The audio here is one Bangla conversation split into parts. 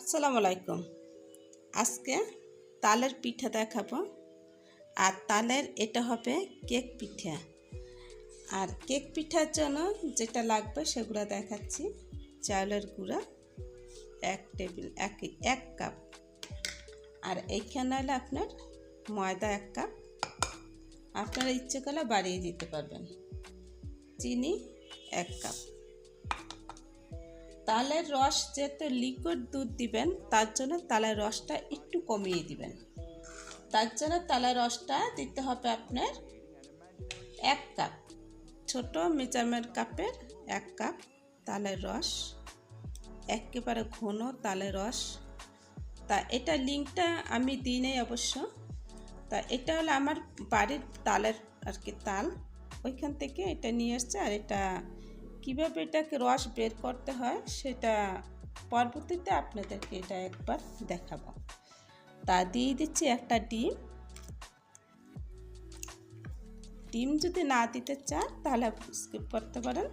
আসসালামু আলাইকুম। আজকে তালের পিঠা দেখাবো। আর তালের এটা হবে কেক পিঠা। আর কেক পিঠার জন্য যেটা লাগবে সেগুলো দেখাচ্ছি। চাউলের গুঁড়া, এক টেবিল, এক এক কাপ। আর এইখানে হলে আপনার ময়দা এক কাপ। আপনারা ইচ্ছে করলে বাড়িয়ে দিতে পারবেন। চিনি এক কাপ। তালের রস যেহেতু লিকুইড দুধ দিবেন, তার জন্য তালের রসটা একটু কমিয়ে দিবেন। তার জন্য তালের রসটা দিতে হবে আপনার এক কাপ, ছোট মেজামের কাপের এক কাপ তালের রস, একেবারে ঘন তালের রস। তা এটা লিঙ্কটা আমি দিই নাই অবশ্য। তা এটা হলো আমার বাড়ির তালের আর কি তাল। ওইখান থেকে এটা নিয়ে এসছে আর এটা কীভাবে এটাকে রস বের করতে হয় সেটা পরবর্তীতে আপনাদেরকে এটা একবার দেখাবো। তা দিয়ে দিচ্ছি একটা ডিম। ডিম যদি না দিতে চান তাহলে স্কিপ করতে পারেন,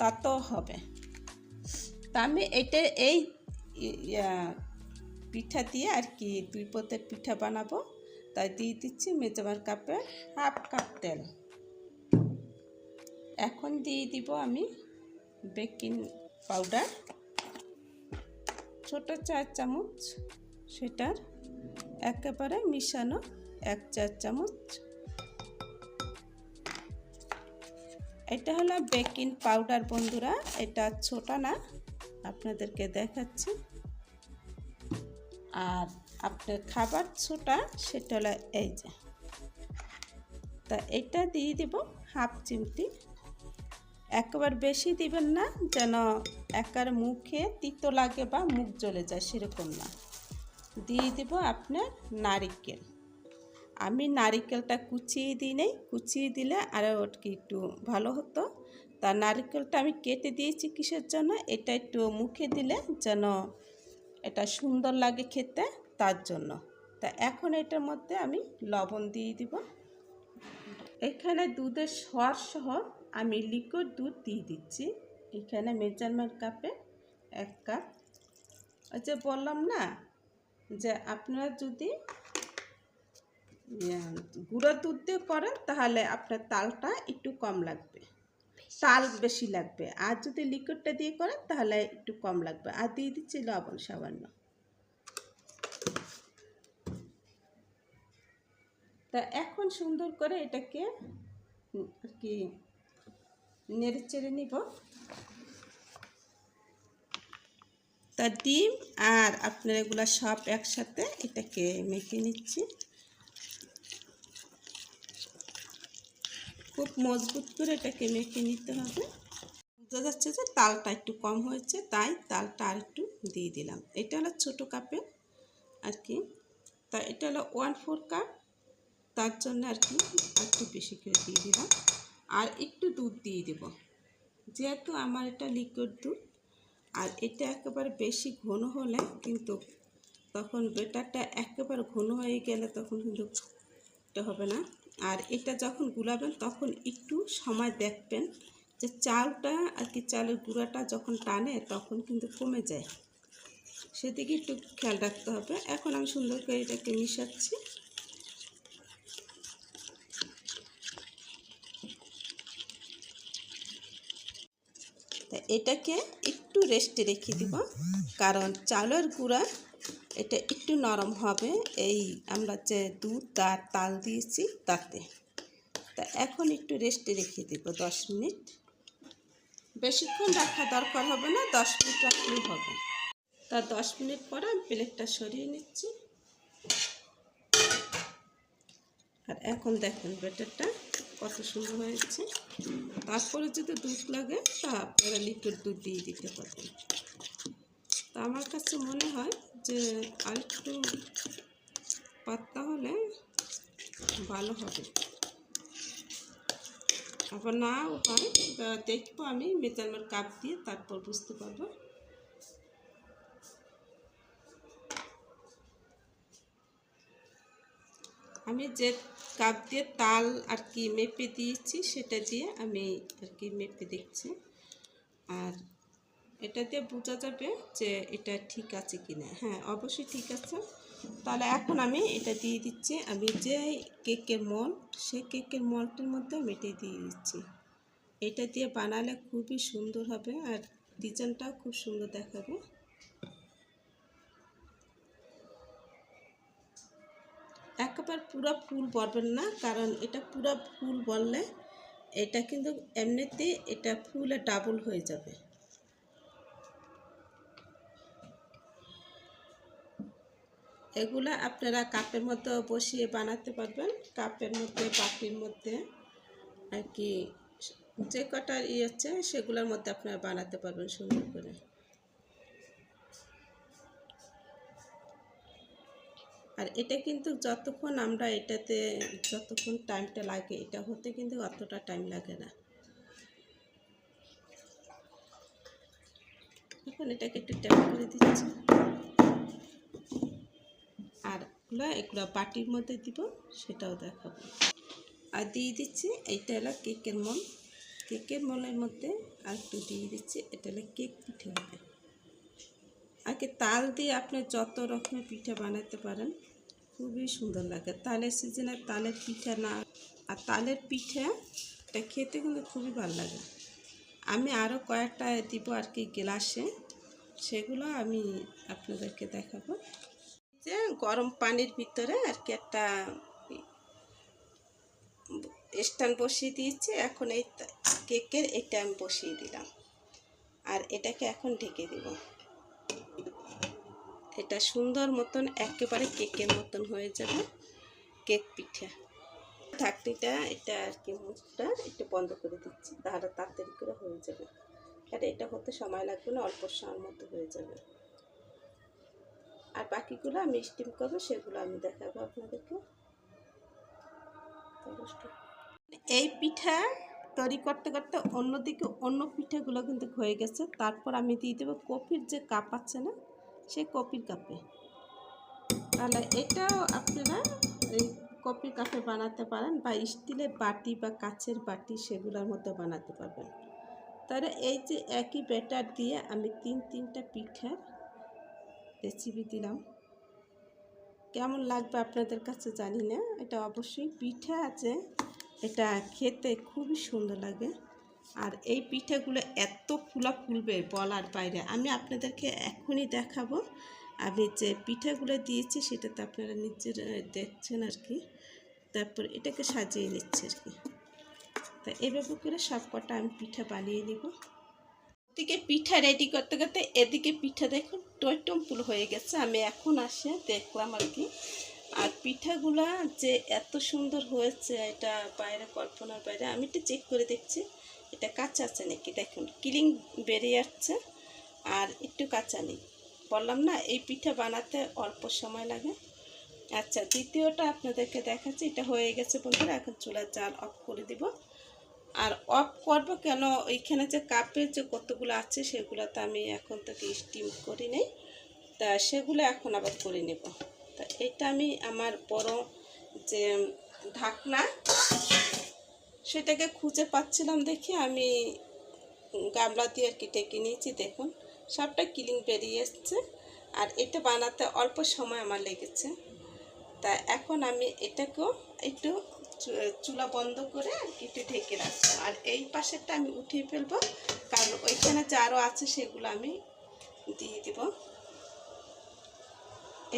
তাতেও হবে। তা আমি এটা এই পিঠা দিয়ে আর কি দুই পথের পিঠা বানাবো। তাই দিয়ে দিচ্ছি মেজাবার কাপে হাফ কাপ তেল। এখন দিয়ে দিব আমি বেকিং পাউডার, ছোট চার চামচ সেটার, একেবারে মিশানো এক চার চামচ। এটা হলো বেকিং পাউডার বন্ধুরা, এটা ছোট না, আপনাদেরকে দেখাচ্ছি। আর আপনার খাবার ছোটা, সেটা হলো এই যে। তা এটা দিয়ে দিব হাফ চিমটি। একবার বেশি দিবেন না, যেন একার মুখে তিতো লাগে বা মুখ জ্বলে যায়, সেরকম না। দিয়ে দিব আপনার নারিকেল। আমি নারিকেলটা কুচিয়ে দিই নেই, কুচিয়ে দিলে আরও কি একটু ভালো হতো। তা নারিকেলটা আমি কেটে দিয়েছি কিসের জন্য, এটা একটু মুখে দিলে যেন এটা সুন্দর লাগে খেতে, তার জন্য। তা এখন এটার মধ্যে আমি লবণ দিয়ে দিব। এখানে দুধের সর সহ আমি লিকুইড দুধ দিয়ে দিচ্ছি। এখানে মেজারমেন্ট কাপে এক কাপ ওই যে বললাম না যে আপনারা যদি গুঁড়ো দুধ দিয়ে করেন তাহলে আপনার তালটা একটু কম লাগবে। তাল বেশি লাগবে। আর যদি লিকুইডটা দিয়ে করেন তাহলে একটু কম লাগবে। আর দিয়ে দিচ্ছি লবণ সামান্য। তা এখন সুন্দর করে এটাকে আর কি নেড়ে চেড়ে নিব। তা ডিম আর আপনার এগুলা সব একসাথে এটাকে মেখে নিচ্ছি। খুব মজবুত করে এটাকে মেখে নিতে হবে। বোঝা যাচ্ছে যে তালটা একটু কম হয়েছে, তাই তালটা আর একটু দিয়ে দিলাম। এটা হলো ছোটো কাপে আর কি। তা এটা হলো ওয়ান ফোর কাপ, তার জন্য আর কি একটু বেশি করে দিয়ে দিলাম। আর একটু দুধ দিয়ে দেব। যেহেতু আমার এটা লিকুইড দুধ, আর এটা একেবারে বেশি ঘন হলে কিন্তু তখন বেটারটা একেবারে ঘন হয়ে গেলে তখন কিন্তু এটা হবে না। আর এটা যখন গুলাবেন তখন একটু সময় দেখবেন যে চালটা আর কি চালের গুঁড়াটা যখন টানে তখন কিন্তু কমে যায়। সেদিকে একটু খেয়াল রাখতে হবে। এখন আমি সুন্দর করে এটাকে মিশাচ্ছি। এটাকে একটু রেস্টে রেখে দিব। কারণ চালের গুঁড়া এটা একটু নরম হবে। এই আমরা যে দুধ আর তাল দিয়েছি তাতে। তা এখন একটু রেস্টে রেখে দিব দশ মিনিট। বেশিক্ষণ রাখা দরকার হবে না, দশ মিনিট রাখলেই হবে। তা দশ মিনিট পরে আমি প্লেটটা সরিয়ে নিচ্ছি। আর এখন দেখেন ব্যাটারটা কত সুন্দর হয়েছে। তারপরে যদি দুধ লাগে তা আপনারা লিকুইড দুধ দিয়ে দিতে পারবেন। তা আমার কাছে মনে হয় যে আরেকটু পাতলা হলে ভালো হবে। আবার নাও হয় দেখব আমি, মেজারমেন্ট কাপ দিয়ে তারপর বুঝতে পারব। আমি যে কাপ দিয়ে তাল আর কি মেপে দিয়েছি, সেটা দিয়ে আমি আর কি মেপে দেখছি। আর এটা দিয়ে বোঝা যাবে যে এটা ঠিক আছে কিনা। হ্যাঁ অবশ্যই ঠিক আছে। তাহলে এখন আমি এটা দিয়ে দিচ্ছি। আমি যে কেকের মল্ট সেই কেকের মল্টের মধ্যে আমি দিয়ে দিচ্ছি। এটা দিয়ে বানালে খুবই সুন্দর হবে আর ডিজাইনটাও খুব সুন্দর দেখাবে। একবার পুরো ফুল বলবেন না, কারণ এটা পুরো ফুল বললে এটা কিন্তু এমনিতে এটা ফুলে ডাবল হয়ে যাবে। এগুলা আপনারা কাপের মধ্যে বসিয়ে বানাতে পারবেন, কাপের মধ্যে, বাটির মধ্যে, আর কি যে কটা ইয়ে হচ্ছে সেগুলোর মধ্যে আপনারা বানাতে পারবেন সুন্দর করে। আর এটা কিন্তু যতক্ষণ আমরা এটাতে, যতক্ষণ টাইমটা লাগে, এটা হতে কিন্তু অতটা টাইম লাগে না। এখন এটাকে একটু ট্যাপ করে দিচ্ছি। আর এগুলো এগুলো বাটির মধ্যে দিব, সেটাও দেখাবো। আর দিয়ে দিচ্ছি, এইটা হলো কেকের মল কেকের মলের মধ্যে আর একটু দিয়ে দিচ্ছি, এটা হলো কেক পিঠে হবে। আগে তাল দিয়ে আপনি যত রকমের পিঠা বানাতে পারেন, খুবই সুন্দর লাগে। তালের সিজনে তালের পিঠা না, আর তালের পিঠা এটা খেতে কিন্তু খুবই ভালো লাগে। আমি আরও কয়েকটা দিব আর কি গ্লাসে, সেগুলো আমি আপনাদেরকে দেখাবো। যে গরম পানির ভিতরে আর কি একটা স্ট্যান্ড বসিয়ে দিয়েছি, এখন এই কেকের এটা আমি বসিয়ে দিলাম। আর এটাকে এখন ঢেকে দিব। এটা সুন্দর মতন একেবারে কেকের মতন হয়ে যাবে, কেক পিঠা। ঢাকনিটা এটা আর কি মুখটা একটু বন্ধ করে দিচ্ছি, তাহলে তাড়াতাড়ি করে হয়ে যাবে। আর এটা হতে সময় লাগবে না, অল্প সময়ের মধ্যে হয়ে যাবে। আর বাকিগুলো আমি স্টিম করব, সেগুলো আমি দেখাবো আপনাদেরকে। এই পিঠা তৈরি করতে করতে অন্যদিকে অন্য পিঠাগুলো কিন্তু হয়ে গেছে। তারপর আমি দিয়ে দেবো কপির যে কাপ আছে না সেই কপির কাপে। তাহলে এটাও আপনারা এই কপির কাপে বানাতে পারেন বা স্টিলের বাটি বা কাচের বাটি সেগুলোর মধ্যে বানাতে পারবেন। তাহলে এই যে একই ব্যাটার দিয়ে আমি তিন তিনটা পিঠার রেসিপি দিলাম। কেমন লাগবে আপনাদের কাছে জানি না, এটা অবশ্যই পিঠা আছে, এটা খেতে খুবই সুন্দর লাগে। আর এই পিঠাগুলো এত ফুলা ফুলবে বলার বাইরে। আমি আপনাদেরকে এখনই দেখাবো। আমি যে পিঠাগুলো দিয়েছি সেটাতে আপনারা নিজের দেখছেন আর কি। তারপর এটাকে সাজিয়ে নিচ্ছে আর কি। তা এভাবে করে সব কটা আমি পিঠা বানিয়ে নিব। ওদিকে পিঠা রেডি করতে করতে এদিকে পিঠা দেখুন টয়টম ফুল হয়ে গেছে। আমি এখন আসে দেখলাম আর কি। আর পিঠাগুলা যে এত সুন্দর হয়েছে, এটা বাইরে কল্পনার বাইরে, আমি একটু চেক করে দেখছি। এটা কাঁচা আছে নাকি? দেখুন, কিলিং বেরিয়ে যাচ্ছে আর একটু কাঁচা নেই। বললাম না, এই পিঠা বানাতে অল্প সময় লাগে। আচ্ছা দ্বিতীয়টা আপনাদেরকে দেখাচ্ছি। এটা হয়ে গেছে বন্ধুরা, এখন চুলার জাল অফ করে দিব। আর অফ করব কেন? ওইখানে যে কাপের যে কতগুলো আছে, সেগুলো তো আমি এখন থেকে স্টিম করি নেই। তা সেগুলো এখন আবার করে নেব। এটা আমি আমার বড় যে ঢাকনা, সেটাকে খুঁজে পাচ্ছিলাম দেখে আমি গামলা দিয়ে আর কি ডেকে নিয়েছি, দেখুন। সবটা কিলিং বেরিয়ে এসছে আর এটা বানাতে অল্প সময় আমার লেগেছে। তা এখন আমি এটাকেও একটু চুলা বন্ধ করে আর একটু ঢেকে রাখব। আর এই পাশেরটা আমি উঠিয়ে ফেলব, কারণ ওইখানে যে আরও আছে সেগুলো আমি দিয়ে দিব।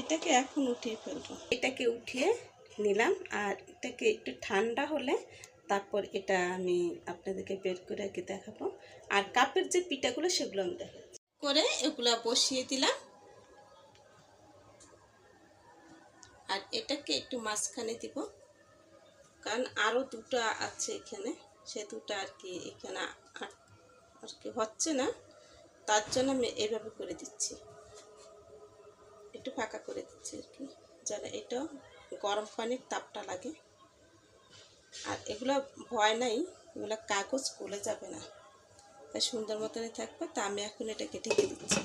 এটাকে এখন উঠিয়ে ফেলব। এটাকে উঠিয়ে নিলাম আর এটাকে একটু ঠান্ডা হলে তারপর এটা আমি আপনাদেরকে বের করে আর কি দেখাবো। আর কাপের যে পিঠাগুলো সেগুলো আমি দেখাচ্ছি। করে এগুলো বসিয়ে দিলাম। আর এটাকে একটু মাঝখানে দিব কারণ আরও দুটো আছে এখানে। সে দুটো আর কি এখানে আর কি হচ্ছে না। তার জন্য আমি এভাবে করে দিচ্ছি। একটু ফাঁকা করে দিচ্ছি আর কি, যেন এটা গরম পানির তাপটা লাগে। আর এগুলো ভয় নাই, এগুলো কাগজ গলে যাবে না। তাই সুন্দর মতনই থাকবে, তা আমি এখন এটাকে ঢেকে দিচ্ছি।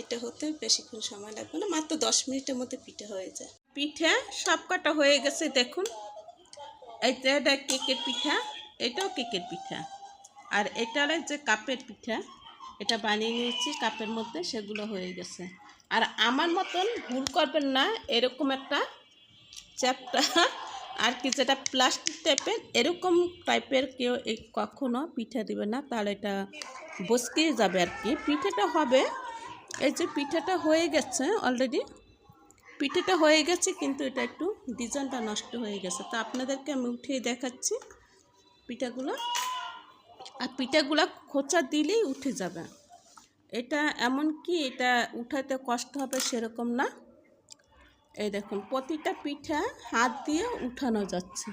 এটা হতে বেশিক্ষণ সময় লাগবে না, মাত্র দশ মিনিটের মধ্যে পিঠে হয়ে যায়। পিঠে সব কটা হয়ে গেছে, দেখুন। এইটা এটা কেকের পিঠা, এটাও কেকের পিঠা। আর এটা যে কাপের পিঠা, এটা বানিয়ে নিয়েছি, কাপের মধ্যে সেগুলো হয়ে গেছে। আর আমার মতন ভুল করবেন না, এরকম একটা চ্যাপটা আর কি যেটা প্লাস্টিক টাইপের এরকম টাইপের কেউ কখনো পিঠা দিবে না তাহলে এটা বসকে যাবে আর কি। পিঠেটা হবে, এই যে পিঠাটা হয়ে গেছে অলরেডি পিঠেটা হয়ে গেছে কিন্তু এটা একটু ডিজাইনটা নষ্ট হয়ে গেছে। তো আপনাদেরকে আমি উঠিয়ে দেখাচ্ছি পিঠাগুলো। আর পিঠাগুলো খোঁচা দিলেই উঠে যাবে। এটা এমন কি এটা উঠাতে কষ্ট হবে সেরকম না। এই দেখুন, প্রতিটা পিঠা হাত দিয়ে উঠানো যাচ্ছে।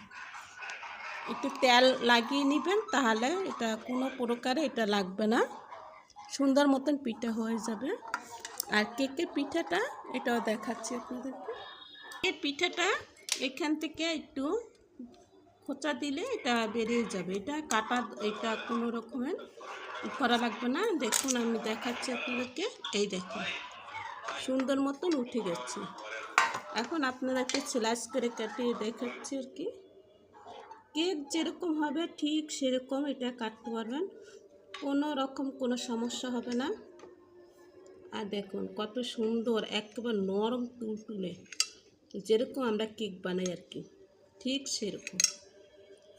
একটু তেল লাগিয়ে নেবেন তাহলে এটা কোনো প্রকারে এটা লাগবে না। সুন্দর মতন পিঠা হয়ে যাবে। আর কেকের পিঠাটা এটাও দেখাচ্ছি আপনাদেরকে। এই পিঠাটা এখান থেকে একটু খোঁচা দিলে এটা বেরিয়ে যাবে। এটা কাটা, এটা কোনো রকমের করা লাগবে না। দেখুন, আমি দেখাচ্ছি আপনাদেরকে। এই দেখুন, সুন্দর মতন উঠে গেছে। এখন আপনাদেরকে স্লাইস করে কাটিয়ে দেখাচ্ছি আর কি। কেক যেরকম হবে, ঠিক সেরকম এটা কাটতে পারবেন। কোনো রকম কোনো সমস্যা হবে না। আর দেখুন, কত সুন্দর, একেবারে নরম তুলতুলে। যেরকম আমরা কেক বানাই আর কি, ঠিক সেরকম।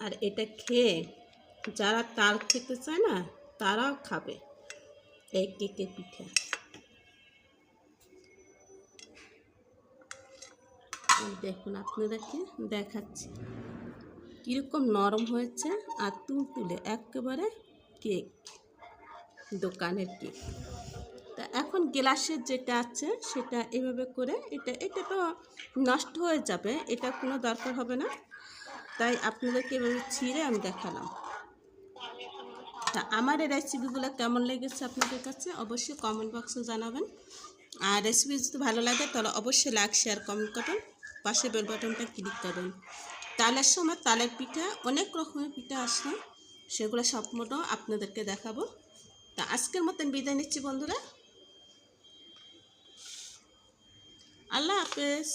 আর এটা খেয়ে যারা তাল খেতে চায় না তারাও খাবে। এই কেকের পিঠা। দেখুন আপনাদেরকে দেখাচ্ছি। কীরকম নরম হয়েছে আর তুলতুলে, একেবারে কেক, দোকানের কেক। তা এখন গ্লাসের যেটা আছে, সেটা এভাবে করে এটা এটা তো নষ্ট হয়ে যাবে, এটা কোনো দরকার হবে না। তাই আপনাদেরকে এভাবে ছিঁড়ে আমি দেখালাম। তা আমার এই রেসিপিগুলো কেমন লেগেছে আপনাদের কাছে অবশ্যই কমেন্ট বক্সে জানাবেন। আর রেসিপি যদি ভালো লাগে তাহলে অবশ্যই লাইক শেয়ার কমেন্ট করবেন। পাশে বেল বাটনটা ক্লিক করবেন। তালের সময় তালের পিঠা অনেক রকমের পিঠা আসে, সেগুলো মতো আপনাদেরকে দেখাবো। তা আজকের মতন বিদায় নিচ্ছি বন্ধুরা। আল্লাহ হাফেজ।